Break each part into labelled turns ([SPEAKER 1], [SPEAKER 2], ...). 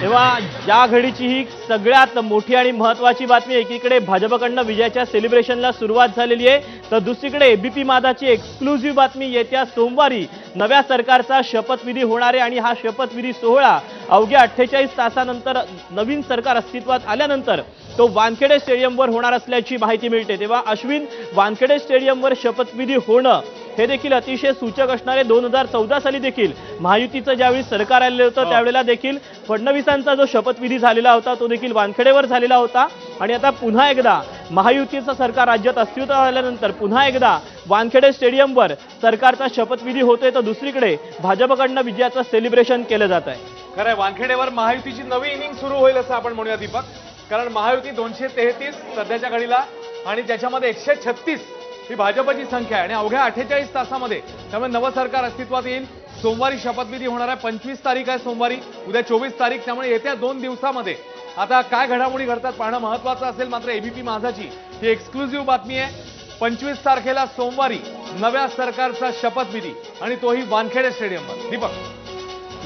[SPEAKER 1] तेव्हा या घडीची ही सगळ्यात मोठी आणि महत्वाची बातमी एकीकडे भाजपकडनं विजयाच्या सेलिब्रेशनला सुरुवात झालेली आहे तर दुसरीकडे एबीपी मादाची एक्सक्लुझिव्ह बातमी येत्या सोमवारी नव्या सरकारचा शपथविधी होणार आहे आणि हा शपथविधी सोहळा अवघ्या अठ्ठेचाळीस तासानंतर नवीन सरकार अस्तित्वात आल्यानंतर तो वानखेडे स्टेडियमवर होणार असल्याची माहिती मिळते. तेव्हा अश्विन वानखेडे स्टेडियमवर शपथविधी होणं हे देखील अतिशय सूचक असणारे दोन हजार चौदा साली देखील महायुतीचं ज्यावेळी सरकार आलेलं होतं त्यावेळेला देखील फडणवीसांचा जो शपथविधी झालेला होता तो देखील वानखेडेवर झालेला होता. आणि आता पुन्हा एकदा महायुतीचं सरकार राज्यात अस्तित्वात आल्यानंतर पुन्हा एकदा वानखेडे स्टेडियमवर सरकारचा शपथविधी होतोय तर दुसरीकडे भाजपकडनं विजयाचं सेलिब्रेशन केलं जात आहे
[SPEAKER 2] खरंय वानखेडेवर महायुतीची नवी इनिंग सुरू होईल असं आपण म्हणूया दीपक. कारण महायुती दोनशे तेहतीस सध्याच्या घडीला आणि त्याच्यामध्ये एकशे छत्तीस ही भाजपची संख्या आहे. आणि अवघ्या अठ्ठेचाळीस तासामध्ये त्यामुळे नवं सरकार अस्तित्वात येईल. सोमवारी शपथविधी होणार आहे. पंचवीस तारीख आहे सोमवारी. उद्या चोवीस तारीख. त्यामुळे येत्या दोन दिवसामध्ये आता काय घडामोडी घडतात पाहणं महत्वाचं असेल मात्र एबीपी माझाची ही एक्सक्लुझिव्ह बातमी आहे. पंचवीस तारखेला सोमवारी नव्या सरकारचा शपथविधी आणि तोही वानखेडे स्टेडियमवर दीपक.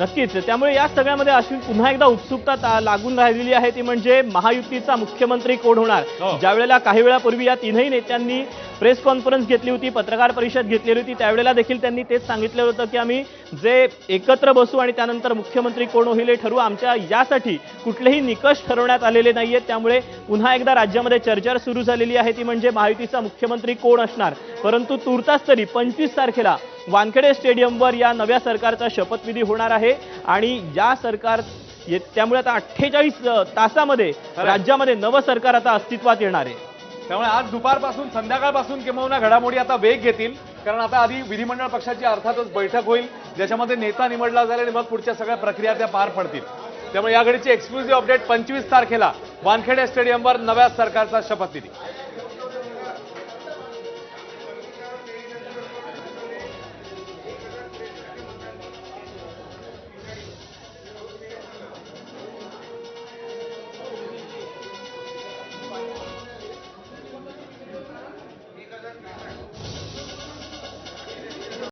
[SPEAKER 1] नक्कीच. त्यामुळे या सगळ्यामध्ये अश्विन पुन्हा एकदा उत्सुकता लागून राहिलेली आहे. ती म्हणजे महायुतीचा मुख्यमंत्री कोण होणार?
[SPEAKER 2] हो.
[SPEAKER 1] ज्या वेळेला काही वेळापूर्वी या तीनही नेत्यांनी प्रेस कॉन्फरन्स घेतली होती पत्रकार परिषद घेतलेली होती त्यावेळेला देखील त्यांनी तेच सांगितलं होतं की आम्ही जे एकत्र बसू आणि त्यानंतर मुख्यमंत्री कोण होईल हे ठरवू आमच्या यासाठी कुठलेही निकष ठरवण्यात आलेले नाहीयेत. त्यामुळे पुन्हा एकदा राज्यामध्ये चर्चा सुरू झालेली आहे. ती म्हणजे महायुतीचा मुख्यमंत्री कोण असणार? परंतु तुर्तास तरी पंचवीस तारखेला वानखेडे स्टेडियमवर या नव्या सरकारचा शपथविधी होणार आहे. आणि या सरकार त्यामुळे आता अठ्ठेचाळीस तासामध्ये राज्यामध्ये नवं सरकार आता अस्तित्वात येणार आहे.
[SPEAKER 2] त्यामुळे आज दुपारपासून संध्याकाळपासून किंबहुना घडामोडी आता वेग घेतील. कारण आता आधी विधिमंडळ पक्षाची अर्थातच बैठक होईल. ज्याच्यामध्ये नेता निवडला जाईल आणि मग पुढच्या सगळ्या प्रक्रिया त्या पार पडतील. त्यामुळे या घडीची एक्सक्लुझिव्ह अपडेट पंचवीस तारखेला वानखेडे स्टेडियमवर नव्या सरकारचा शपथविधी.